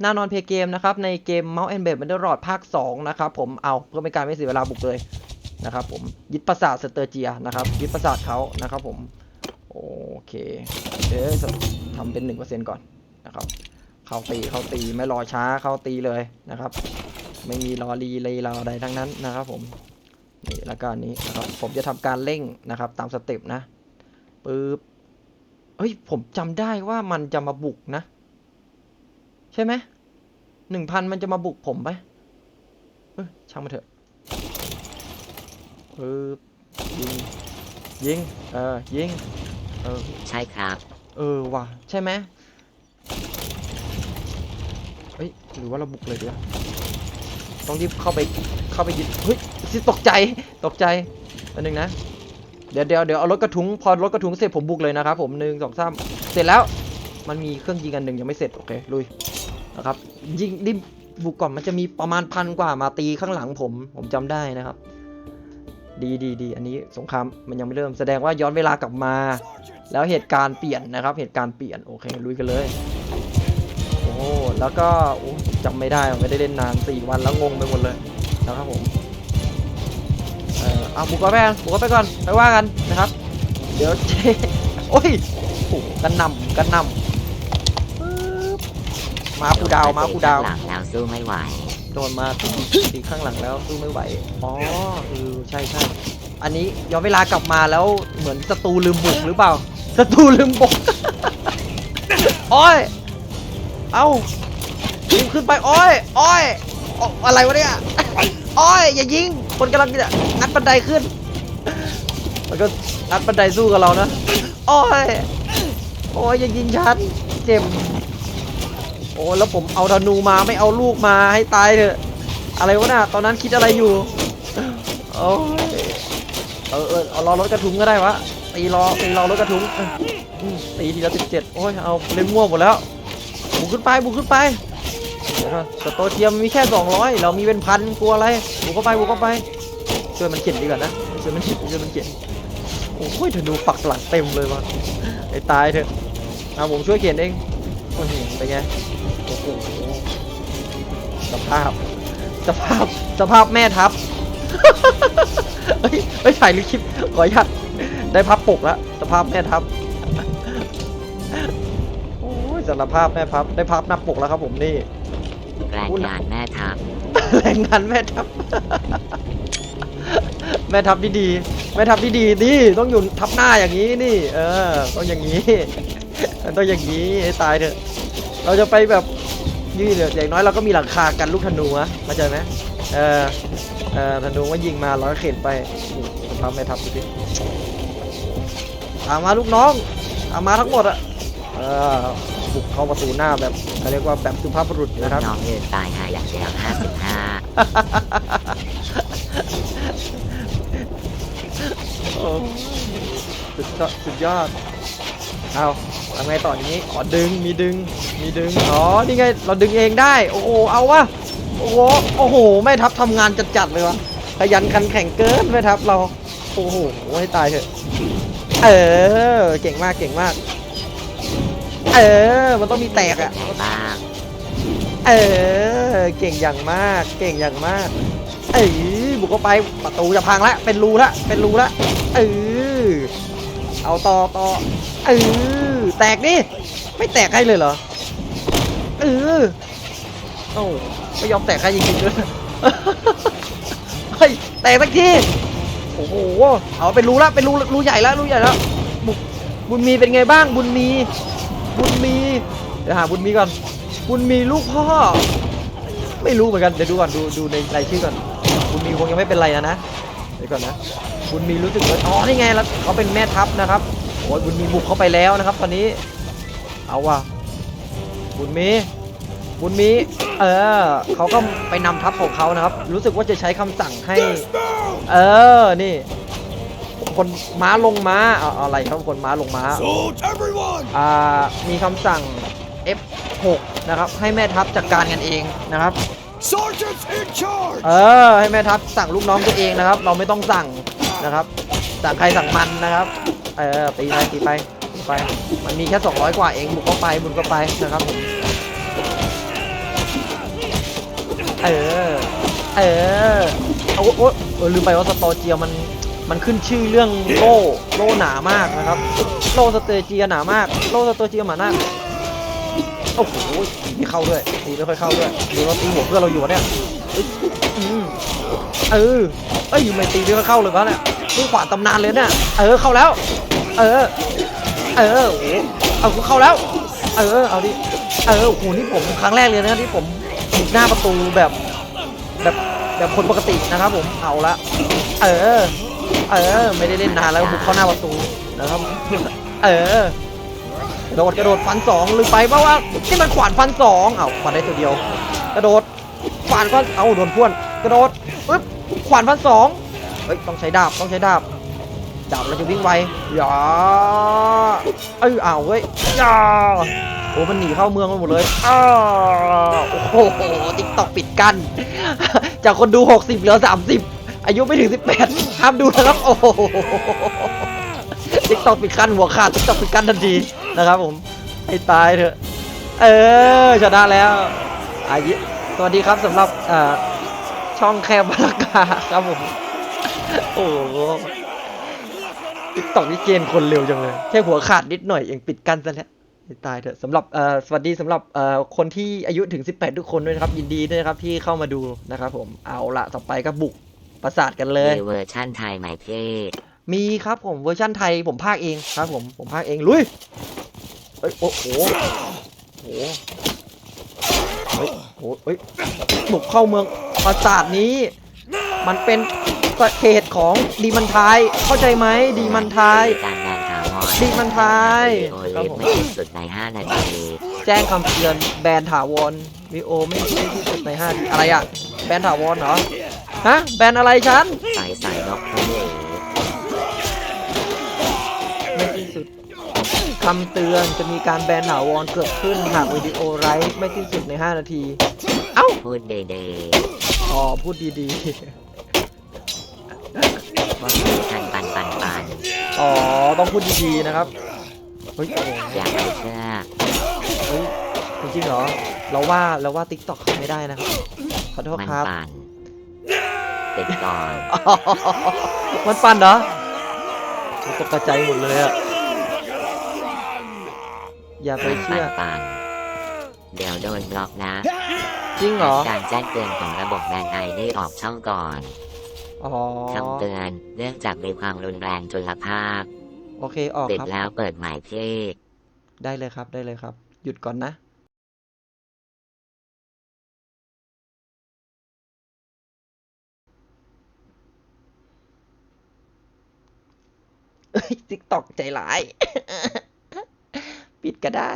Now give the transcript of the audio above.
หน้านอนเพย์เกมนะครับในเกม Mount and b a d มันได้รอดภาค 2 นะครับผมเอาเพื่อเป็นการไม่เสียเวลาบุกเลยนะครับผมยึดปราสาทสเตอร์เจียนะครับยึดปราสาทเขานะครับผมโอเคเดี๋ยวทำเป็น 1%ก่อนนะครับเข้าตีเข้าตีไม่รอช้าเข้าตีเลยนะครับ ไม่มีรอรีเลยรอใดทั้งนั้นนะครับผมนี่แล้วก็อันนี้นะครับผมจะทำการเร่งนะครับ ตามสเต็ปนะปึ๊บเฮ้ยผมจำได้ว่ามันจะมาบุกนะ ใช่ไหมหนึ่งพันมันจะมาบุกผมไหมเอ้ยช่างมาเถอะปึ๊บยิงยิงเออยิงเออใช่ครับ เออว่ะใช่ไหมเฮ้ยหรือว่าเราบุกเลยดีวะต้องรีบเข้าไปเข้าไปยึดเฮ้ยสิตกใจตกใจอันหนึ่งนะเดี๋ยวเดี๋ยวเดี๋ยวเอารถกระทุ้งพอรถกระทุ้งเสร็จผมบุกเลยนะครับผมหนึ่งสองสามเสร็จแล้วมันมีเครื่องยิงอันหนึ่งยังไม่เสร็จโอเคลุย นะครับยิงรีบบุกก่อนมันจะมีประมาณพันกว่ามาตีข้างหลังผม ผมจำได้นะครับ ดีดีดีอันนี้สงครามมันยังไม่เริ่มแสดงว่าย้อนเวลากลับมา แล้วเหตุการณ์เปลี่ยนนะครับ เหตุการณ์เปลี่ยนโอเคลุยกันเลย โอ้แล้วก็จำไม่ได้ไม่ได้เล่นนานสี่วันแล้วงงไปหมดเลยนะครับผมเอ่อเอาบุกเข้าไปกันบุกเข้าไปก่อนไปว่ากันนะครับ เดี๋ยวเจ๊โอ้ยโอ้กันนำกันนำ มาคูดาวมาคูดาวหลังแล้วสู้ไม่ไหวโดนมาตีตีข้างหลังแล้วสู้ไม่ไหวอ๋อเออใช่ใช่อันนี้ย้อนเวลากลับมาแล้วเหมือนศัตรูลืมบุกหรือเปล่าศัตรูลืมบุกโอ้ยเอายิงขึ้นไปโอ้ยโอ้ยโอ้อะไรวะเนี่ยโอ้ยอย่ายิงคนกำลังจะงัดบันไดขึ้นมันก็งัดบันไดสู้กับเรานะโอ้ยโอ้ยอย่ายิงฉันเจ็บ โอ้แล้วผมเอาธนูมาไม่เอาลูกมาให้ตายเถอะ อะไรวะน่ะตอนนั้นคิดอะไรอยู่โอ้ยเออเออเอารอรถกระทุ้งก็ได้วะตีรอตีรอรถกระทุ้งเอออืมตีทีละสิบเจ็ดโอ้ยเอาเล่นง่วงหมดแล้วบุกขึ้นไปบุกขึ้นไปเดี๋ยวก่อนสโตเทียมมีแค่สองร้อยเรามีเป็นพันกลัวอะไรบุกเข้าไปบุกเข้าไปช่วยมันเข็นดีกว่านะช่วยมันเข็นช่วยมันเข็นโอ้ยธนูปักหลังเต็มเลยวะไอ้ตายเถอะเอาผมช่วยเข็นเอง โอ้โหเป็นไงโอ้โหสภาพ สภาพ สภาพแม่ทัพเฮ้ยไม่ถ่ายหรือคลิป ขออนุญาตได้พับปกแล้ว สภาพแม่ทัพโอ้ยสารภาพแม่พับ ได้พับหน้าปกแล้วครับผมนี่ แรงงานแม่ทัพแรงงานแม่ทัพ แม่ทัพที่ดี แม่ทัพที่ดีนี่ต้องอยู่ทับหน้าอย่างนี้นี่ เออ ต้องอย่างนี้ มันต้องอย่างนี้ให้ตายเถอะเราจะไปแบบยืดเดี๋ยวอย่างน้อยเราก็มีหลังคากันลูกธนูอะเข้าใจไหมเออเออธนูว่ายิงมาร้อยเข็นไปโอ้โหสภาพแม่ทัพดูสิตามมาลูกน้องตามมาทั้งหมดอะเออบุกเข้าประตูหน้าแบบเขาเรียกว่าแบบสุภาพบุรุษนะครับน้องเดินตายหาอย่างเดียว55โอ้สุดยอดสุดยอดเอา ทำไงต่อนี้อ๋อดึงมีดึงมีดึงอ๋อนี่ไงเราดึงเองได้โอ้โหเอาวะโอ้โหโอ้โหแม่ทัพทำงานจัดๆเลยวะขยันขันแข่งเกินแม่ทัพเราโอ้โหให้ตายเถอะเออเก่งมากเก่งมาก เออมันต้องมีแตกอะเออเก่งอย่างมาก เก่งอย่างมากเอ้ยบุกเข้าไปประตูจะพังละเป็นรูละเป็นรูละเออเอาต่อต่อเออ แตกดิ ไม่แตกให้เลยเหรอ เออโอ้ไม่ยอมแตกให้จริงๆด้วยเฮ้ยแตกสักที โอ้โห เอาเป็นรูละเป็นรูรูใหญ่แล้วรูใหญ่แล้ว บุบุญมีเป็นไงบ้างบุญมี บุญมี เดี๋ยวหาบุญมีก่อน บุญมีลูกพ่อ ไม่รู้เหมือนกัน เดี๋ยวดูก่อนดูดูในรายชื่อก่อน บุญมีคงยังไม่เป็นไรนะนะ เดี๋ยวก่อนนะ บุญมีรู้สึกว่าอ๋อ นี่ไงแล้วเขาเป็นแม่ทัพนะครับ โอ้ยบุญมีบุกเข้าไปแล้วนะครับ ตอนนี้เอาว่ะบุญมีบุญมีเออเขาก็ไปนำทัพของเขานะครับ รู้สึกว่าจะใช้คำสั่งให้ เออนี่คนม้าลงม้าเอาเอาอะไรครับคนม้าลงม้า Salute everyone! อ่ามีคำสั่ง F6 นะครับ ให้แม่ทัพจัดการกันเองนะครับ Sergeants in charge! เออให้แม่ทัพสั่งลูกน้องตัวเองนะครับ เราไม่ต้องสั่งนะครับ สั่งใครสั่งมันนะครับ เออตีไปตีไปตีไป มันมีแค่200 กว่าเองบุกเข้าไปบุกเข้าไปนะครับผมเออเออโอ้โอ้เออลืมไปว่าสตอเจียมันมันขึ้นชื่อเรื่องโล่โล่หนามากนะครับ โล่สเตอเจียหนามาก โล่สเตอเจียหนามากโอ้โหตีเข้าด้วยตีไม่ค่อยเข้าด้วยดูเราตีหัวเพื่อนเราอยู่เนี่ยเออเอ้ยไม่ตีไม่ค่อยเข้าเลยวะเนี่ยนี่ขวานตำนานเลยเนี่ยเออเข้าแล้ว เออ เออโอ้เอากูเข้าแล้ว เออ เอาดิ เออโอ้โหนี่ผมครั้งแรกเลยนะที่ผมบุกหน้าประตูแบบแบบแบบคนปกตินะครับผม เอาละ เออ เออ ไม่ได้เล่นนานแล้วบุกเข้าหน้าประตูนะครับ เออกระโดดกระโดดฟันสองลืมไปเพราะว่าที่มันขวานฟันสองเอาขวานได้ตัวเดียว กระโดดขวานฟันเอาโดนพ่วน กระโดดปึ๊บขวานฟันสองเฮ้ยต้องใช้ดาบต้องใช้ดาบ ดาบเราจะวิ่งไวอย่าเอ้ยเอาเว้ยอย่าโอ้มันหนีเข้าเมืองมาหมดเลยอ้าโอ้โหติ๊กตอกปิดกันจากคนดู 60เหลือ 30 อายุไม่ถึง 18 ห้ามดูนะครับ โอ้โหติ๊กตอกปิดกันหัวขาดติ๊กตอกปิดกันทันทีนะครับผมให้ตายเถอะ เออชนะแล้วอายุสวัสดีครับสำหรับอ่าช่องแคบบาลากาครับผม โอ้ ติ๊กตอกนี่เกณฑ์คนเร็วจังเลย แค่หัวขาดนิดหน่อยเองปิดกันซะแล้วให้ตายเถอะสำหรับเอ่อสวัสดีสำหรับเอ่อคนที่อายุถึง 18 ทุกคนด้วยนะครับ ยินดีด้วยนะครับที่เข้ามาดูนะครับผมเอาละต่อไปก็บุกประสาทกันเลยมีเวอร์ชั่นไทยไหมพี่มีครับผมเวอร์ชั่นไทยผมภาคเองครับผมผมภาคเองลุยเอ้ยโอ้โหโอ้โหเฮ้ยโอ้เฮ้ยบุกเข้าเมืองปราสาทนี้ มันเป็น เขตของดีมันทายเข้าใจไหมดีมันทาย การแบนถาวรดีมันทายโอครัเล็บบผมไม่สิ้นสุดใน 5 นาทีแจ้งคำเตือนแบนถาวรวีโอไม่ไม่ที่สุดในห้าทีอะไรอะแบนถาวรเหรอฮะแบนอะไรฉันใส่ใส่นกทะเลไม่สิ้นสุดคำเตือนจะมีการแบนถาวรเกิดขึ้นหากวิดีโอไลฟ์ไม่สิ้นสุดใน 5 นาที เอ้า พูดเดเดอ๋อพูดดี ว่าคือทันปันปันปันๆอ๋อ ต้องพูดดีๆนะครับ เฮ้ยโอ้โหอยากไปเชื่อเฮ้ยจริงๆเหรอ เราว่าเราว่าติ๊กต็อกไม่ได้นะครับ ขอโทษมันครับปั่นติดก่อนอ๋อมันปั่นเหรอตกใจหมดเลยอะอย่าไปมันเชื่ปั่อนปั่นเดี๋ยวโดนบล็อกนะจริงเหรอ การแจ้งเตือนของระบบแบนไอได้ออกช่องก่อน อ๋อคำเตือนเนื่องจากมีความรุนแรงจุลภาพโอเคออกติดครับ แล้วเปิดใหม่พี่ได้เลยครับได้เลยครับ หยุดก่อนนะเอ้ยติ๊กตอกใจร้าย ปิดก็ได้